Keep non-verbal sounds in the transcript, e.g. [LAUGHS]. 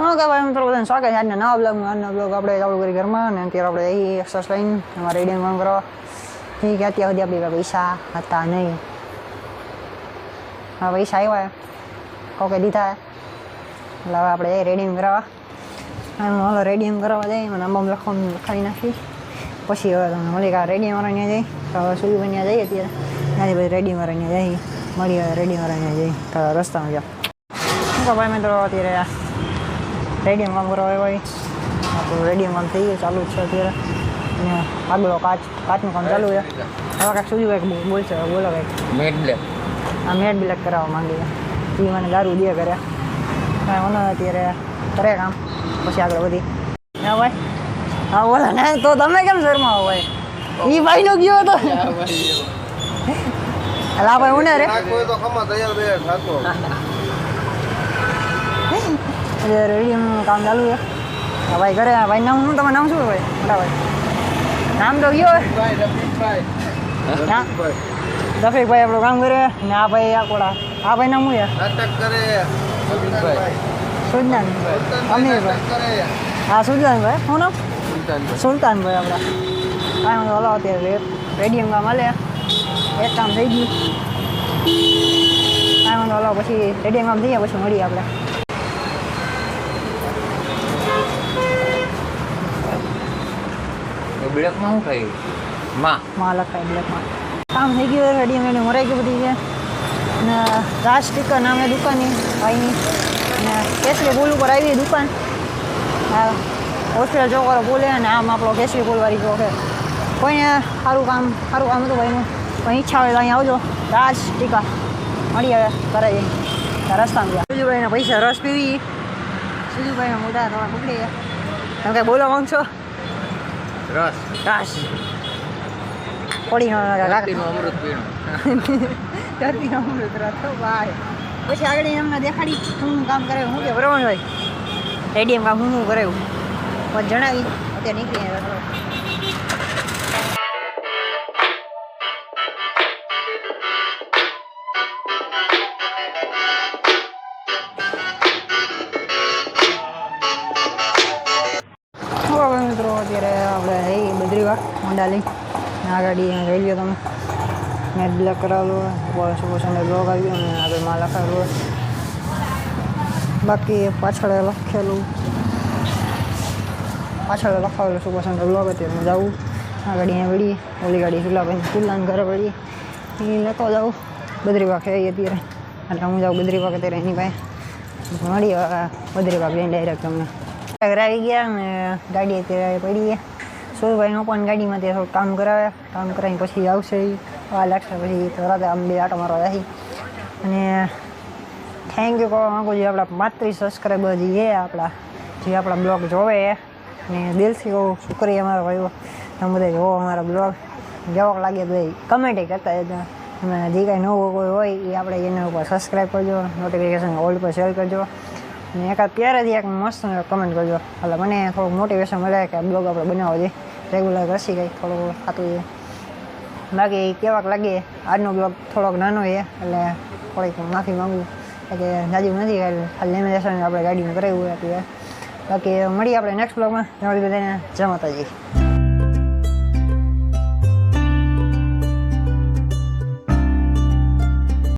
હા, કે ભાઈ મિત્રો, બધાને સ્વાગત છે. આજના નવા બ્લોગમાં આજનો બ્લોગ આપણે ચાલુ કરી ઘરમાં અને અત્યારે આપણે એ એક્સરસાઇઝ લઈને અમારે રેડિયન કામ કરવા. ઠીક કે અત્યાર સુધી આપણી પૈસા હતા નહીં. હા, પૈસા આવ્યા. કોકે દીધા. એટલે હવે આપણે જઈએ રેડિયમ કરાવવા એમ, હાલો રેડિયમ કરાવવા જઈએ મને અંબામ લખવાનું લખાવી નાખી પછી હવે તમને મળી ગયા રેડિયમ વાળા જઈ તો હવે સુઈ બન્યા જઈએ અત્યારે. ત્યાંથી પછી રેડિયમ વાળા જઈએ. મળી હવે રેડિયમ વાળા જઈ તો રસ્તામાં કહો ભાઈ મિત્રો, અત્યારે રેડિયમ કામ કરવા આવ્યા આપણું રેડિયમ કામ થઈ ગયું ચાલુ છે અત્યારે. અને આગળ કાચ કાચનું કામ ચાલુ છે. હવે કાંઈક સુધી કંઈક બોલશે બોલો કંઈક. બ્લેક આ મેટ બ્લેક કરાવવા માંગી છે. એ મને દારૂ દે કરે કાંઈ મને અત્યારે કરે કામ. પછી આગળ વધી. હા ભાઈ. હા બોલો. ને તો તમે કેમ શરમાવો ભાઈ? એ ભાઈનો ગયો હતો. અલા ભાઈ હું ઉને રે. તો ખમા તૈયાર તૈયાર થાકો. એટલે રેડિયમનું કામ ચાલુ છે. ભાઈ કરે આ ભાઈ નામ હું તમારું નામ શું ભાઈ? મોટા ભાઈ નામ તો ગયો રફીકભાઈ. હા? આપણું કામ કરે ને આ ભાઈ આ કોડા આ ભાઈ નામ શું કરે. સુજનાન અમીરભાઈ હા સુલતાનભાઈ. શું નામ? સુલતાનભાઈ. આપણા. કાંઈ વાંધો હલો અત્યારે રેડિયમ કામ હાલે. એક કામ થઈ ગયું. કાંઈ વાંધો હલો પછી રેડિયમ કામ થઈ ગયા પછી મળીએ આપણે. બિડકમાં શું થયું માં. માં લખાય બ્લેકમાં કામ થઈ ગયું રેડી અમે મરાઈ ગયું બધી છે. અને, રાજ સ્ટીકર નામે દુકાનની ભાઈની. અને કેસરી પુલ ઉપર આવી દુકાન. હા હોસ્પિટલ ચોકરો બોલે અને આમ આપણો કેસરી પુલવાળી જોખે છે. કોઈને સારું કામ સારું કામ હતું ભાઈનું. પણ ઈચ્છા હોય તો અહીં આવજો. રાજ ટીકા. મળી આવ્યા કરે જઈ રસ્તામાં ગયા. સુજુભાઈના પૈસા રસ પીવી. સુજુભાઈના મોઢા થોડા પકડી ગયા તમે કંઈ બોલવા માંગશો? રસ. રાસ. પડી ધરતીનું અમૃત પીણું. ધરતીનો અમૃત [LAUGHS] રથ ભાઈ. પછી આગળ એમને દેખાડી. શું કામ કરે હું કે બરાબર ભાઈ રેડિયમ કામ હું શું કરે એવું પણ જણાવી. અત્યારે નીકળી આવ્યા હવે એ બદ્રીવાડ મંડાલી. આ ગાડી અહીંયા જોઈ લો તમે. મેટ બ્લેક કરાવેલો હોય. સુપર સન્ડે બ્લોગ આવ્યો અને આગળમાં લખાવેલું હોય. બાકી પાછળ લખેલું. પાછળ લખાવેલું સુપર સન્ડે બ્લોગ અત્યારે હું જાઉં. આ ગાડી અહીંયા વળી, ઓલી ગાડી સુલાભાઈ સુલાને ઘરે વળી. એ લેતો જાઉં. બદ્રીવાગ છે એ અત્યારે. એટલે હું જાઉં બદ્રીવાગ અત્યારે એની પાસે. મળી બદ્રીવાગ જઈને ડાયરેક્ટ તમને. આવી ગયા ને ગાડી અત્યારે પડી છે સુરભાઈનો પણ ગાડીમાં તે થોડું કામ કરાવે, કામ કરાવીને પછી આવશે આ લાગશે પછી તરત આમ બે આટો મારો રહી અને થેન્ક યુ કહેવા માગું જે આપણા પાંત્રીસ સબસ્ક્રાઈબર જે આપણા જે આપણા બ્લોગ જોવે. અને દિલથી કહું શુક્રિયા અમારો ભાઈઓ. તમે બધા જોવો અમારા બ્લોગ. જેવો લાગે તો કમેન્ટ કરતા જજો અને જે કાંઈ નવું કોઈ હોય, એ આપણે એના ઉપર સબસ્ક્રાઈબ કરજો. નોટિફિકેશન ઓલ પર શેર કરજો. અને એકાદ ત્યારેથી એક મસ્ત કમેન્ટ કરજો. એટલે મને થોડુંક મોટિવેશન મળે કે બ્લોગ આપણે બનાવવો જોઈએ. રેગ્યુલર કરશી કંઈ થોડું થતું એ. બાકી કેવાક લાગે, આજનો બ્લોગ થોડોક નાનો છે, એટલે થોડીક માફી માંગુ. કે જાજુ નથી ખાલી લેમિનેશન આપણે ગાડીમાં કરાવ્યું એટલે બાકી મળીએ આપણે નેક્સ્ટ બ્લોગમાં બધાને જય માતાજી.